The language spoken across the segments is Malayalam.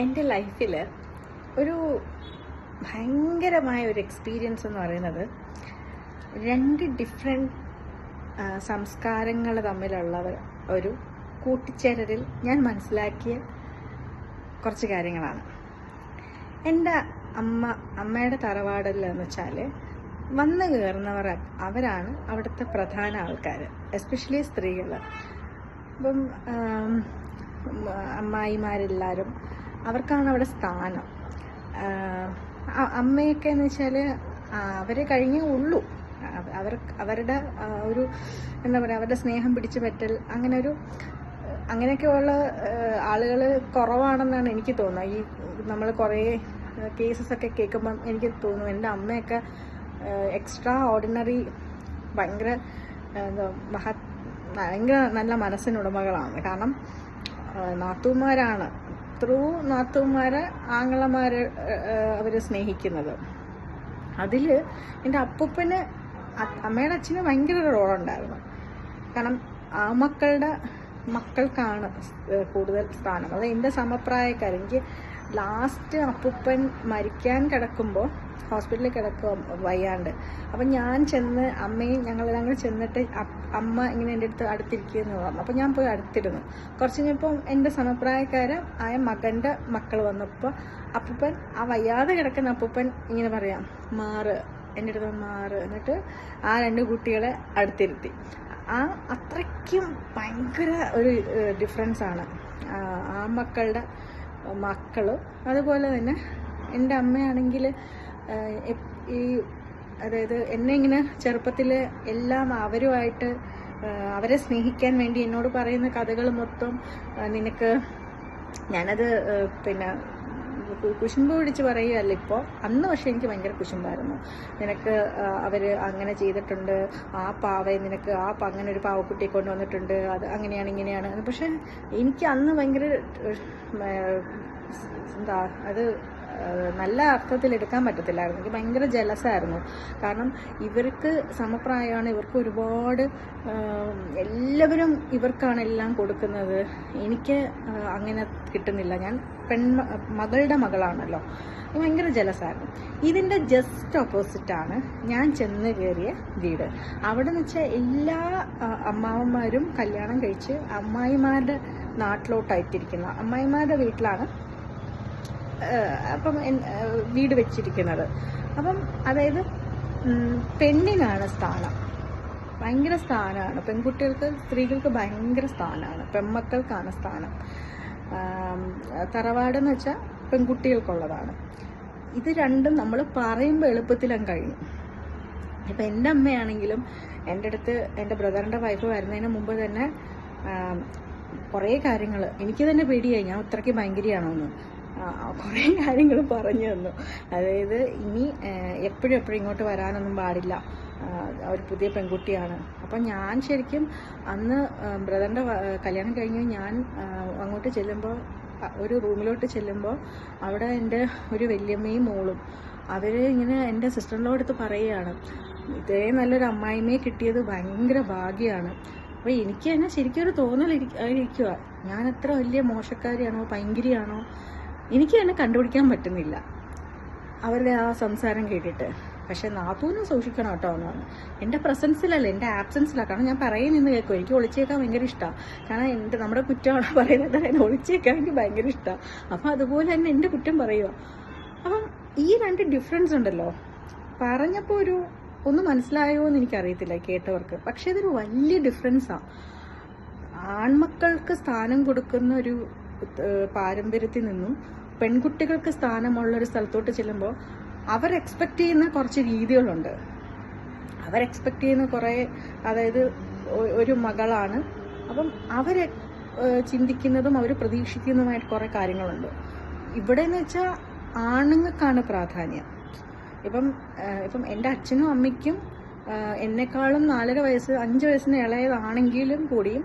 എന്റെ ലൈഫിൽ ഒരു ഭയങ്കരമായ ഒരു എക്സ്പീരിയൻസ് എന്ന് പറയുന്നത് രണ്ട് ഡിഫറെന്റ് സംസ്കാരങ്ങൾ തമ്മിലുള്ള ഒരു കൂട്ടിച്ചേരലിൽ ഞാൻ മനസ്സിലാക്കിയ കുറച്ച് കാര്യങ്ങളാണ്. എന്റെ അമ്മ അമ്മയുടെ തറവാടിലെന്ന് വെച്ചാൽ വന്നു കയറുന്നവർ അവരാണ് അവിടുത്തെ പ്രധാന ആൾക്കാർ എസ്പെഷ്യലി സ്ത്രീകൾ. അപ്പം അമ്മായിമാരെല്ലാവരും അവർക്കാണ് അവിടെ സ്ഥാനം. അമ്മയൊക്കെ എന്ന് വെച്ചാൽ അവരെ കഴിഞ്ഞേ ഉള്ളൂ. അവർ അവരുടെ ഒരു എന്താ പറയുക അവരുടെ സ്നേഹം പിടിച്ചു പറ്റൽ അങ്ങനെ ഒരു അങ്ങനെയൊക്കെയുള്ള ആളുകൾ കുറവാണെന്നാണ് എനിക്ക് തോന്നുന്നത്. ഈ നമ്മൾ കുറേ കേസസ് ഒക്കെ കേൾക്കുമ്പം എനിക്ക് തോന്നുന്നു എന്റെ അമ്മയൊക്കെ എക്സ്ട്രാ ഓർഡിനറി ഭയങ്കര മഹത് മഹ ഭയങ്കര നല്ല മനസ്സിനുടമകളാണ് കാരണം നാത്തൂമാരാണ് ത്രൂ നാത്തൂമാരെ ആങ്ങളമാരെ അവർ സ്നേഹിക്കുന്നത്. അതിൽ എന്റെ അപ്പൂപ്പന് അമ്മയുടെ അച്ഛന് ഭയങ്കര റോളുണ്ടായിരുന്നു കാരണം ആ മക്കളുടെ മക്കൾക്കാണ് കൂടുതൽ സ്ഥാനം. അത് എന്റെ സമപ്രായക്കാർ എനിക്ക് ലാസ്റ്റ് അപ്പൂപ്പൻ മരിക്കാൻ കിടക്കുമ്പോൾ ഹോസ്പിറ്റലിൽ കിടക്കും വയ്യാണ്ട്. അപ്പം ഞാൻ ചെന്ന് അമ്മയും ഞങ്ങളെല്ലാം ഞങ്ങൾ ചെന്നിട്ട് അമ്മ ഇങ്ങനെ എന്റെ അടുത്ത് അടുത്തിരിക്കുന്നു അപ്പം ഞാൻ പോയി അടുത്തിരുന്നു. കുറച്ച് കഴിഞ്ഞപ്പം എന്റെ സമപ്രായക്കാരൻ ആയ മകന്റെ മക്കൾ വന്നപ്പോൾ അപ്പൂപ്പൻ ആ വയ്യാതെ കിടക്കുന്ന അപ്പൂപ്പൻ ഇങ്ങനെ പറയാം മാറ് എന്റെ അടുത്ത് മാറ് എന്നിട്ട് ആ രണ്ട് കുട്ടികളെ അടുത്തിരുത്തി. ആ അത്രയ്ക്കും ഭയങ്കര ഒരു ഡിഫറൻസ് ആണ്. ആ മക്കളുടെ മക്കൾ അതുപോലെ തന്നെ എന്റെ അമ്മയാണെങ്കിൽ ഈ അതായത് എന്നെ ഇങ്ങനെ ചെറുപ്പത്തിൽ എല്ലാം അവരുമായിട്ട് അവരെ സ്നേഹിക്കാൻ വേണ്ടി എന്നോട് പറയുന്ന കഥകൾ മൊത്തം നിനക്ക് ഞാനത് പിന്നെ കുശുമ്പ് പിടിച്ച് പറയുകയല്ല ഇപ്പോൾ അന്ന് പക്ഷേ എനിക്ക് ഭയങ്കര കുശുമ്പായിരുന്നു. നിനക്ക് അവർ അങ്ങനെ ചെയ്തിട്ടുണ്ട്. ആ പാവയെ നിനക്ക് ആ അങ്ങനെ ഒരു പാവക്കുട്ടിയെ കൊണ്ടുവന്നിട്ടുണ്ട്. അത് അങ്ങനെയാണ് ഇങ്ങനെയാണ്. പക്ഷെ എനിക്ക് അന്ന് ഭയങ്കര എന്താ അത് നല്ല അർത്ഥത്തിൽ എടുക്കാൻ പറ്റത്തില്ലായിരുന്നു. എനിക്ക് ഭയങ്കര ജലസായിരുന്നു. കാരണം ഇവർക്ക് സമപ്രായമാണ്. ഇവർക്ക് ഒരുപാട് എല്ലാവരും ഇവർക്കാണ് എല്ലാം കൊടുക്കുന്നത്. എനിക്ക് അങ്ങനെ കിട്ടുന്നില്ല. ഞാൻ പെൺ മകളുടെ മകളാണല്ലോ. ഭയങ്കര ജലസായിരുന്നു. ഇതിന്റെ ജസ്റ്റ് ഓപ്പോസിറ്റാണ് ഞാൻ ചെന്ന് കയറിയ വീട്. അവിടെ എന്ന് വെച്ചാൽ എല്ലാ അമ്മാവന്മാരും കല്യാണം കഴിച്ച് അമ്മായിമാരുടെ നാട്ടിലോട്ടായിട്ടിരിക്കുന്ന. അമ്മായിമാരുടെ വീട്ടിലാണ് അപ്പം വീട് വെച്ചിരിക്കുന്നത്. അപ്പം അതായത് പെണ്ണിനാണ് സ്ഥാനം. ഭയങ്കര സ്ഥാനമാണ്. പെൺകുട്ടികൾക്ക് സ്ത്രീകൾക്ക് ഭയങ്കര സ്ഥാനമാണ്. പെൺമക്കൾക്കാണ് സ്ഥാനം. തറവാടെന്ന് വെച്ചാൽ പെൺകുട്ടികൾക്കുള്ളതാണ്. ഇത് രണ്ടും നമ്മൾ പറയുമ്പോൾ എളുപ്പത്തിലങ്ങ് കഴിഞ്ഞു ഇപ്പം എന്റെ അമ്മയാണെങ്കിലും എന്റെ അടുത്ത് എന്റെ ബ്രദറിന്റെ വൈഫ് വരുന്നതിന് മുമ്പ് തന്നെ കുറേ കാര്യങ്ങൾ എനിക്ക് തന്നെ പേടിയായി. ഞാൻ ഇത്രയ്ക്ക് ഭയങ്കരയാണോന്ന്. കുറേ കാര്യങ്ങൾ പറഞ്ഞു തന്നു. അതായത് ഇനി എപ്പോഴും എപ്പോഴും ഇങ്ങോട്ട് വരാനൊന്നും പാടില്ല. ഒരു പുതിയ പെൺകുട്ടിയാണ്. അപ്പം ഞാൻ ശരിക്കും അന്ന് ബ്രദറിന്റെ കല്യാണം കഴിഞ്ഞ് ഞാൻ അങ്ങോട്ട് ചെല്ലുമ്പോൾ ഒരു റൂമിലോട്ട് ചെല്ലുമ്പോൾ അവിടെ എന്റെ ഒരു വല്യമ്മയും മോളും അവർ ഇങ്ങനെ എന്റെ സിസ്റ്ററിന്റെ അടുത്ത് പറയുകയാണ് ഇതേ നല്ലൊരു അമ്മായിമ്മയെ കിട്ടിയത് ഭയങ്കര ഭാഗ്യമാണ് അപ്പോൾ എനിക്ക് തന്നെ ശരിക്കും ഒരു തോന്നൽ ഇരിക്കുക ഞാൻ എത്ര വലിയ മോശക്കാരിയാണോ ഭയങ്കരിയാണോ എനിക്ക് തന്നെ കണ്ടുപിടിക്കാൻ പറ്റുന്നില്ല. അവരുടെ ആ സംസാരം കേട്ടിട്ട്. പക്ഷെ നാത്തൂനും സൂക്ഷിക്കണം കേട്ടോ എന്ന് പറഞ്ഞു എന്റെ പ്രസൻസിലല്ല എന്റെ ആബ്സെൻസിലാണ് കാരണം ഞാൻ പറയുന്നത് കേൾക്കും. എനിക്ക് ഒളിച്ചേക്കാൻ ഭയങ്കര ഇഷ്ടമാണ് കാരണം എന്റെ നമ്മുടെ കുറ്റമാണ് പറയുന്നത്. എന്നെ ഒളിച്ചേക്കാൻ എനിക്ക് ഭയങ്കര ഇഷ്ടമാണ് അപ്പം അതുപോലെ തന്നെ എന്റെ കുറ്റം പറയുക അപ്പം ഈ രണ്ട് ഡിഫറൻസ് ഉണ്ടല്ലോ. പറഞ്ഞപ്പോൾ ഒരു ഒന്ന് മനസ്സിലായോ എന്ന് എനിക്കറിയത്തില്ല കേട്ടവർക്ക്. പക്ഷേ ഇതൊരു വലിയ ഡിഫറൻസാണ് ആൺമക്കൾക്ക് സ്ഥാനം കൊടുക്കുന്ന ഒരു പാരമ്പര്യത്തിൽ നിന്നും പെൺകുട്ടികൾക്ക് സ്ഥാനമുള്ള ഒരു സ്ഥലത്തോട്ട് ചെല്ലുമ്പോൾ അവർ എക്സ്പെക്റ്റ് ചെയ്യുന്ന കുറച്ച് രീതികളുണ്ട്. അവർ എക്സ്പെക്റ്റ് ചെയ്യുന്ന കുറേ അതായത് ഒരു മകളാണ്. അപ്പം അവർ ചിന്തിക്കുന്നതും അവർ പ്രതീക്ഷിക്കുന്നതുമായിട്ട് കുറേ കാര്യങ്ങളുണ്ട്. ഇവിടെ എന്ന് വെച്ചാൽ ആണുങ്ങൾക്കാണ് പ്രാധാന്യം. ഇപ്പം ഇപ്പം എന്റെ അച്ഛനും അമ്മയ്ക്കും എന്നെക്കാളും നാലര വയസ്സ് അഞ്ച് വയസ്സിന് ഇളയതാണെങ്കിലും കൂടിയും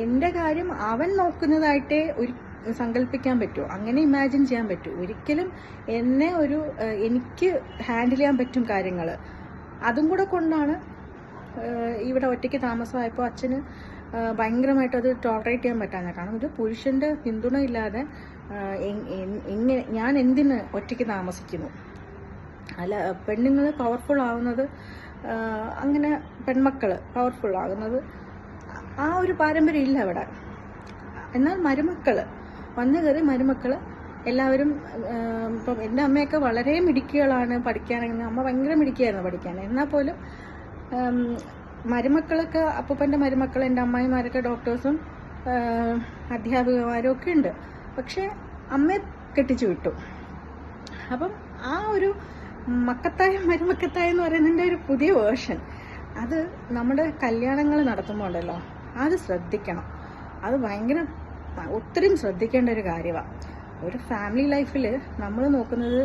എന്റെ കാര്യം അവൻ നോക്കുന്നതായിട്ടേ ഒരു സങ്കല്പിക്കാൻ പറ്റുമോ? അങ്ങനെ ഇമാജിൻ ചെയ്യാൻ പറ്റുമോ? ഒരിക്കലും എന്നെ ഒരു എനിക്ക് ഹാൻഡിൽ ചെയ്യാൻ പറ്റും കാര്യങ്ങൾ അതും കൂടെ കൊണ്ടാണ് ഇവിടെ ഒറ്റയ്ക്ക് താമസമായപ്പോൾ അച്ഛന് ഭയങ്കരമായിട്ട് അത് ടോളറേറ്റ് ചെയ്യാൻ പറ്റാതെ കാരണം ഒരു പുരുഷന്റെ പിന്തുണ ഇല്ലാതെ എങ്ങനെ ഞാൻ എന്തിന് ഒറ്റയ്ക്ക് താമസിക്കുന്നു? അല്ല പെണ്ണുങ്ങൾ പവർഫുൾ ആവുന്നത് അങ്ങനെ പെൺമക്കൾ പവർഫുൾ ആകുന്നത് ആ ഒരു പാരമ്പര്യം ഇല്ല അവിടെ എന്നാൽ മരുമക്കൾ വന്നു കയറി മരുമക്കൾ എല്ലാവരും ഇപ്പം എന്റെ അമ്മയൊക്കെ വളരെ മിടുക്കികളാണ് പഠിക്കാനെങ്കിൽ അമ്മ ഭയങ്കര മിടുക്കിയായിരുന്നു പഠിക്കാൻ. എന്നാൽ പോലും മരുമക്കളൊക്കെ അപ്പൂപ്പന്റെ മരുമക്കൾ എന്റെ അമ്മായിമാരൊക്കെ ഡോക്ടേഴ്സും അധ്യാപികമാരും ഒക്കെ ഉണ്ട്. പക്ഷേ അമ്മയെ കെട്ടിച്ചു വിട്ടു. അപ്പം ആ ഒരു മക്കത്തായ മരുമക്കത്തായ എന്ന് പറയുന്നതിന്റെ ഒരു പുതിയ വേർഷൻ. അത് നമ്മുടെ കല്യാണങ്ങൾ നടത്തുമ്പോൾ ഉണ്ടല്ലോ അത് ശ്രദ്ധിക്കണം. അത് ഭയങ്കര ഒത്തിരി ശ്രദ്ധിക്കേണ്ട ഒരു കാര്യമാണ് ഒരു ഫാമിലി ലൈഫിൽ നമ്മൾ നോക്കുന്നത്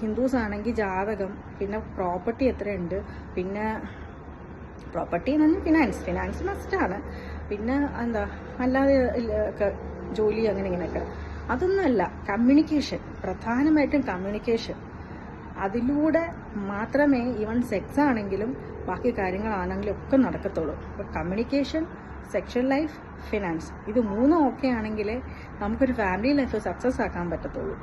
ഹിന്ദുസ് ആണെങ്കിൽ ജാതകം പിന്നെ പ്രോപ്പർട്ടി എത്രയുണ്ട് പിന്നെ പ്രോപ്പർട്ടി എന്ന് പറഞ്ഞാൽ ഫിനാൻസ് ഫിനാൻസ് മസ്റ്റാണ് പിന്നെ എന്താ അല്ലാതെ ജോലി അങ്ങനെ ഇങ്ങനെയൊക്കെ. അതൊന്നുമല്ല കമ്മ്യൂണിക്കേഷൻ പ്രധാനമായിട്ടും കമ്മ്യൂണിക്കേഷൻ അതിലൂടെ മാത്രമേ ഈവൻ സെക്സ് ആണെങ്കിലും ബാക്കി കാര്യങ്ങളാണെങ്കിലും ഒക്കെ നടക്കത്തുള്ളൂ. അപ്പോൾ കമ്മ്യൂണിക്കേഷൻ സെക്ഷൽ ലൈഫ് ഫിനാൻസ്. ഇത് മൂന്നും ഓക്കെ ആണെങ്കിലേ നമുക്കൊരു ഫാമിലി ലൈഫ് സക്സസ് ആക്കാൻ പറ്റത്തുള്ളൂ.